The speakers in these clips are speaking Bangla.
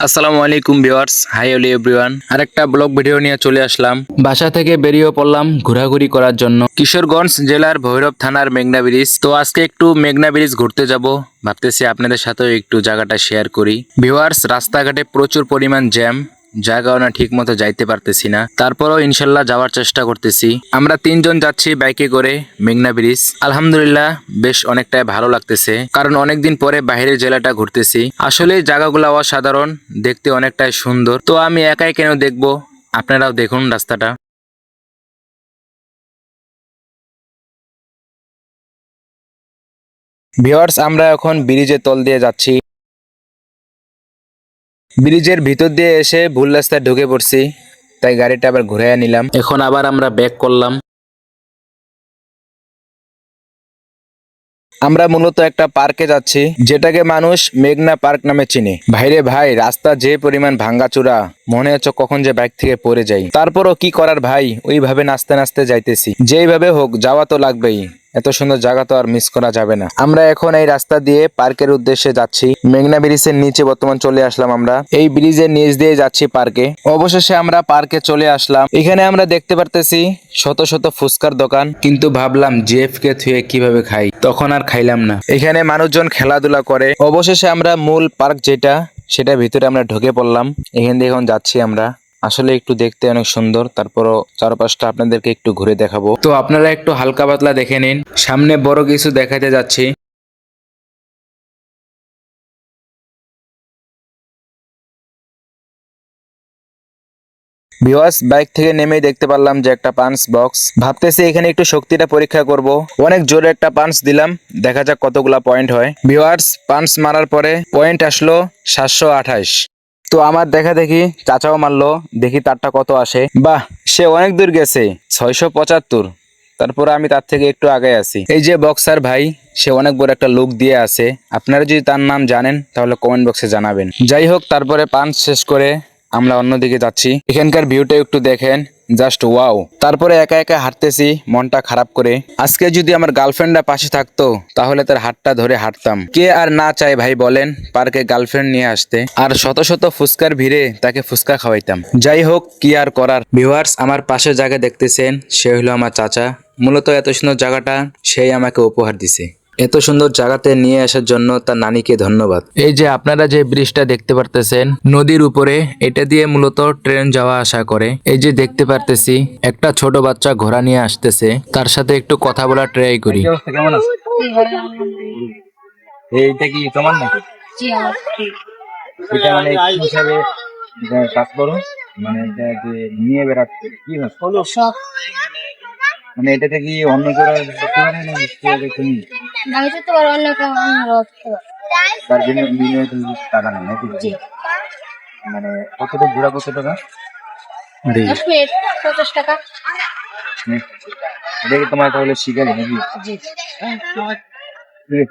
আসসালামু আলাইকুম ভিউয়ার্স হাই অলি এভরিওয়ান। আরেকটা ব্লগ ভিডিও নিয়ে চলে আসলাম। বাসা থেকে বেরিয়ে পড়লাম ঘোরাঘুরি করার জন্য। কিশোরগঞ্জ জেলার ভৈরব থানার মেঘনা ব্রিজ। তো আজকে একটু মেঘনা ব্রিজ ঘুরতে যাব। ভাবতেছি আপনাদের সাথেও একটু জায়গাটা শেয়ার করি। ভিওয়ার্স রাস্তাঘাটে প্রচুর পরিমাণ জ্যাম যার না ঠিক মতো যাইতে পারতেছি না। তারপরও ইনশাল্লাহ যাওয়ার চেষ্টা করতেছি। আমরা তিনজন যাচ্ছি বাইকে করে মেঘনা ব্রিজ। আলহামদুলিল্লাহ বেশ অনেকটাই ভালো লাগতেছে, কারণ অনেকদিন পরে বাইরের জেলাটা ঘুরতেছি। আসলে জায়গাগুলো অসাধারণ, দেখতে অনেকটাই সুন্দর। তো আমি একাই কেন দেখব? আপনারাও দেখুন রাস্তাটা। ভিওয়ার্স আমরা এখন ব্রিজের তল দিয়ে যাচ্ছি। ব্রিজের ভিতর দিয়ে এসে ভুল রাস্তায় ঢুকে পড়ছি তাই গাড়িটা আবার ঘুরে নিলাম। এখন আবার আমরা ব্যাক করলাম। আমরা মূলত একটা পার্কে যাচ্ছি যেটাকে মানুষ মেঘনা পার্ক নামে চিনে। ভাইরে ভাই রাস্তা যে পরিমাণ ভাঙ্গাচুরা মনে হচ্ছে কখন যে বাইক থেকে পড়ে যাই। তারপরও কি করার ভাই? ওইভাবে নাচতে নাচতে যাইতেছি। যেইভাবে হোক যাওয়া তো লাগবেই। এত সুন্দর জায়গা তো আর মিস করা যাবে না। আমরা এখন এই রাস্তা দিয়ে পার্কের উদ্দেশ্যে যাচ্ছি। মেঘনা ব্রিজের নিচে বর্তমান চলে আসলাম আমরা। এই ব্রিজের নিচ দিয়ে যাচ্ছি পার্কে। অবশেষে আমরা পার্কে চলে আসলাম। এখানে আমরা দেখতে পারতেছি শত শত ফুচকার দোকান। কিন্তু ভাবলাম জেফ কে থুয়ে কীভাবে খাই, তখন আর খাইলাম না। এখানে মানুষজন খেলাধুলা করে। অবশেষে আমরা মূল পার্ক যেটা সেটা ভিতরে আমরা ঢুকে পড়লাম। এখান দিয়ে এখন যাচ্ছি আমরা। আসলে একটু দেখতে অনেক সুন্দর, তারপরও চারপাশটা আপনাদেরকে একটু ঘুরে দেখাবো। তো আপনারা একটু হালকা পাতলা দেখে নিন, সামনে বড় কিছু দেখাতে যাচ্ছি। ভিওয়াস বাইক থেকে নেমেই দেখতে পারলাম যে একটা পাঞ্চ বক্স। ভাবতেছি এখানে একটু শক্তিটা পরীক্ষা করব। অনেক জোরে একটা পাঞ্চ দিলাম, দেখা যাক কতগুলা পয়েন্ট হয়। ভিওয়ার্স পাঞ্চ মারার পরে পয়েন্ট আসলো সাতশো আঠাশ। তো আমার দেখা দেখি চাচাও মারলো, দেখি তারটা কত আসে। বাহ, সে অনেক দূর গেছে, ছয়শো পঁচাত্তর। তারপরে আমি তার থেকে একটু আগে আছি। এই যে বক্সার ভাই, সে অনেক বড় একটা লুক দিয়ে আছে। আপনারা যদি তার নাম জানেন, তাহলে কমেন্ট বক্সে জানাবেন। যাই হোক, তারপরে পান শেষ করে আমরা অন্যদিকে যাচ্ছি। এখানকার ভিউটা একটু দেখেন। Just wow. তারপরে একা একা হাঁটতেছি, মনটা খারাপ করে। আজকে যদি আমার গার্লফ্রেন্ডরা পাশে থাকতো, তাহলে তার হাতটা ধরে হাঁটতাম। কে আর না চায় ভাই বলেন, পার্কে গার্লফ্রেন্ড নিয়ে আসতে। আর শত শত ফুচকার ভিড়ে তাকে ফুচকা খাওয়াইতাম। যাই হোক, কি আর করার। ভিউয়ার্স, আমার পাশে জায়গা দেখতেছেন, সে হলো আমার চাচা। মূলত এত সুন্দর জায়গাটা, সেই আমাকে উপহার দিছে। এত সুন্দর জায়গাতে নিয়ে আসার জন্য তার নানিকে ধন্যবাদ। এই যে আপনারা যে ব্রিজটা দেখতে পারতেছেন নদীর উপরে এটা দিয়ে মূলত ট্রেন যাওয়া আসা করে। এই যে দেখতে পারতেছি একটা ছোট বাচ্চা ঘোড়া নিয়ে আসতেছে। তার সাথে একটু কথা বলা ট্রাই করি। কেমন আছো? এইটা কি তোমার নাকি? জি আমার ঠিক। এটা মানে হিসাবে কাজ করো? মানে এটা যে নিয়ে বেড়াচ্ছে কি মানে এটাতে কি অন্য করে তুমি আমি তো অন্য কেউ অন্য তার জন্য মিলিয়ে টাকা নেই নাকি? জি। মানে কতটা ঘোরা কত টাকা? দশ মিনিট পঞ্চাশ টাকা। কি তোমার তাহলে শিখালি নাকি? জি। ঠিক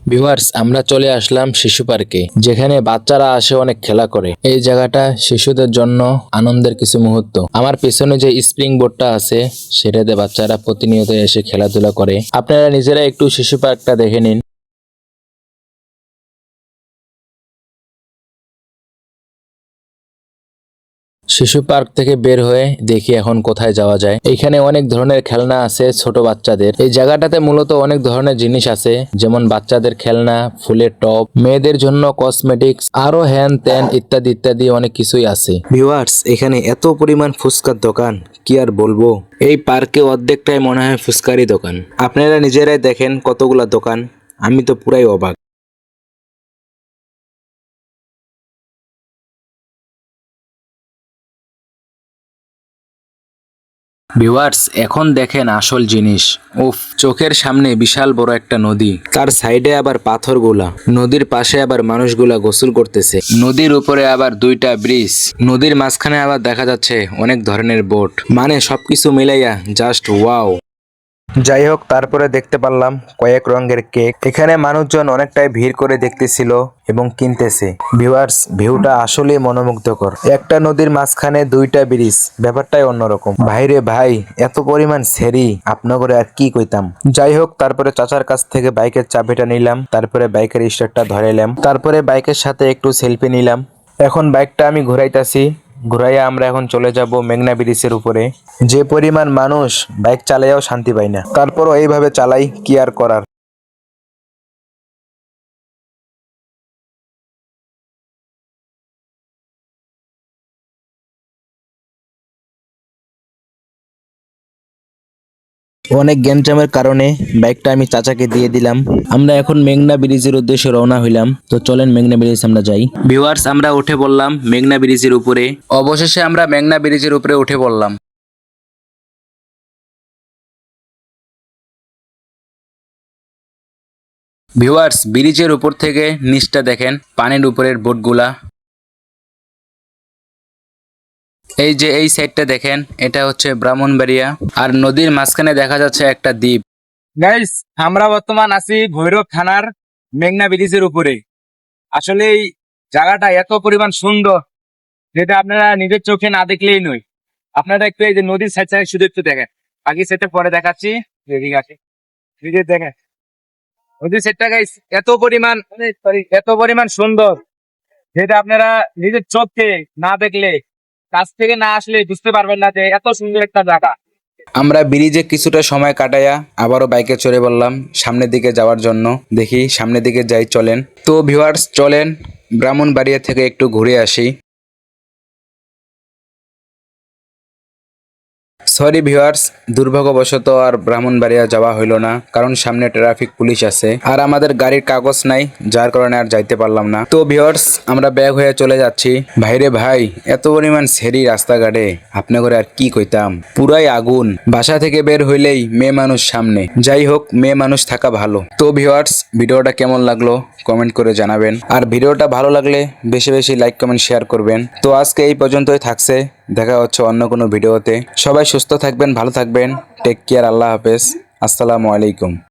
ভিউয়ার্স আমরা চলে আসলাম শিশু পার্কে, যেখানে বাচ্চারা আসে অনেক খেলা করে। এই জায়গাটা শিশুদের জন্য আনন্দের কিছু মুহূর্ত। আমার পেছনে যে স্প্রিং বোর্ডটা আছে, সেটাতে বাচ্চারা প্রতিনিয়ত এসে খেলাধুলা করে। আপনারা নিজেরা একটু শিশু পার্কটা দেখে নিন। শিশু পার্ক থেকে বের হয়ে দেখি এখন কোথায় যাওয়া যায়। এখানে অনেক ধরনের খেলনা আছে ছোট বাচ্চাদের। এই জায়গাটাতে মূলত অনেক ধরনের জিনিস আছে, যেমন বাচ্চাদের খেলনা, ফুলের টপ মেয়েদের জন্য কসমেটিক্স আরও হ্যান ত্যান ইত্যাদি ইত্যাদি অনেক কিছুই আছে। ভিউয়ার্স এখানে এত পরিমাণ ফুচকার দোকান, কি আর বলব? এই পার্কে অর্ধেকটাই মনে হয় ফুচকারই দোকান। আপনারা নিজেরাই দেখেন কতগুলা দোকান, আমি তো পুরাই অবাক। ভিউয়ার্স এখন দেখেন আসল জিনিস। উফ চোখের সামনে বিশাল বড় একটা নদী। তার সাইডে আবার পাথরগুলা। নদীর পাশে আবার মানুষগুলা গোসল করতেছে। নদীর উপরে আবার দুইটা ব্রিজ। নদীর মাঝখানে আবার দেখা যাচ্ছে অনেক ধরনের বোট। মানে সবকিছু মিলাইয়া জাস্ট ওয়াও যাই হোক, তারপরে দেখতে পারলাম কয়েক রঙের কেক। এখানে মানুষজন অনেকটাই ভিড় করে দেখতেছিল এবং কিনতেছে। ভিউয়ার্স, ভিউটা আসলে মনোমুগ্ধকর। একটা নদীর মাঝখানে দুইটা ব্রিজ, ব্যাপারটাই অন্যরকম। ভাইরে ভাই, এত পরিমাণ সেরি আপনাগরে আর কি কইতাম? যাই হোক, তারপরে চাচার কাছ থেকে বাইকের চাবিটা নিলাম, তারপরে বাইকের স্টার্টটা ধরাইলাম, তারপরে বাইকের সাথে একটু সেলফি নিলাম। এখন বাইকটা আমি ঘুরাইতাছি। ঘুরাইয়া আমরা এখন চলে যাব মেঘনা ব্রিজের উপরে। যে পরিমাণ মানুষ বাইক চালাইয়াও শান্তি পাই না। তারপরও এইভাবে চালাই কি আর করার? অনেক গ্যাঞ্জামের কারণে বাইকটা আমি চাচাকে দিয়ে দিলাম। আমরা এখন মেঘনা ব্রিজের উদ্দেশ্যে রওনা হইলাম। তো চলেন মেঘনা ব্রিজ আমরা যাই। ভিউয়ার্স, আমরা উঠে বললাম মেঘনা ব্রিজের উপরে। অবশেষে আমরা মেঘনা ব্রিজের উপরে উঠে বললাম ভিউয়ার্স, ব্রিজের উপর থেকে নিচটা দেখেন, পানির উপরের বোটগুলা। এই যে এই সাইডটা দেখেন, এটা হচ্ছে ব্রাহ্মণবাড়িয়া। আর নদীর মাঝখানে দেখা যাচ্ছে একটা দ্বীপ। গাইস আমরা বর্তমান আছি ভৈরব থানার মেঘনা ব্রিজের উপরে। আসলে এই জায়গাটা এত পরিমাণ সুন্দর, যেটা আপনারা নিজের চোখে না দেখলেই নয়। আপনারা একটু এই যে নদীর সাইড সাইড শুধু একটু দেখেন। বাকি সেটা পরে দেখাচ্ছি যে দেখেন, নদীর সেটটা গাইস এত পরিমাণ সরি এত পরিমাণ সুন্দর, যেটা আপনারা নিজের চোখে না দেখলে কাছ থেকে না আসলে বুঝতে পারবেন না যে এত সুন্দর একটা জায়গা। আমরা ব্রিজে কিছুটা সময় কাটাইয়া আবারও বাইকে চড়ে বললাম, সামনের দিকে যাওয়ার জন্য। দেখি সামনের দিকে যাই, চলেন। তো ভিউয়ার্স চলেন। ব্রাহ্মণবাড়িয়া থেকে একটু ঘুরে আসি। সরি ভিউয়ার্স দুর্ভাগ্যবশত আর ব্রাহ্মণবাড়িয়া যাওয়া হইল না, কারণ সামনে ট্রাফিক পুলিশ আছে। আর আমাদের গাড়ির কাগজ নাই, যার কারণে আর যাইতে পারলাম না। তো ভিউয়ার্স আমরা ব্যাগ হয়ে চলে যাচ্ছি। ভাইরে ভাই, এত পরিমাণ সেরি রাস্তাঘাটে আপনি করে আর কি কইতাম? পুরাই আগুন। বাসা থেকে বের হইলেই মেয়ে মানুষ সামনে। যাই হোক, মেয়ে মানুষ থাকা ভালো। তো ভিউয়ার্স ভিডিওটা কেমন লাগল কমেন্ট করে জানাবেন। আর ভিডিওটা ভালো লাগলে, বেশি বেশি লাইক কমেন্ট শেয়ার করবেন। তো আজকে এই পর্যন্তই থাকছে। দেখা হচ্ছে অন্য কোনো ভিডিওতে। সবাই সুস্থ থাকবেন, ভালো থাকবেন। টেক কেয়ার আল্লাহ হাফেজ। আসসালামু আলাইকুম।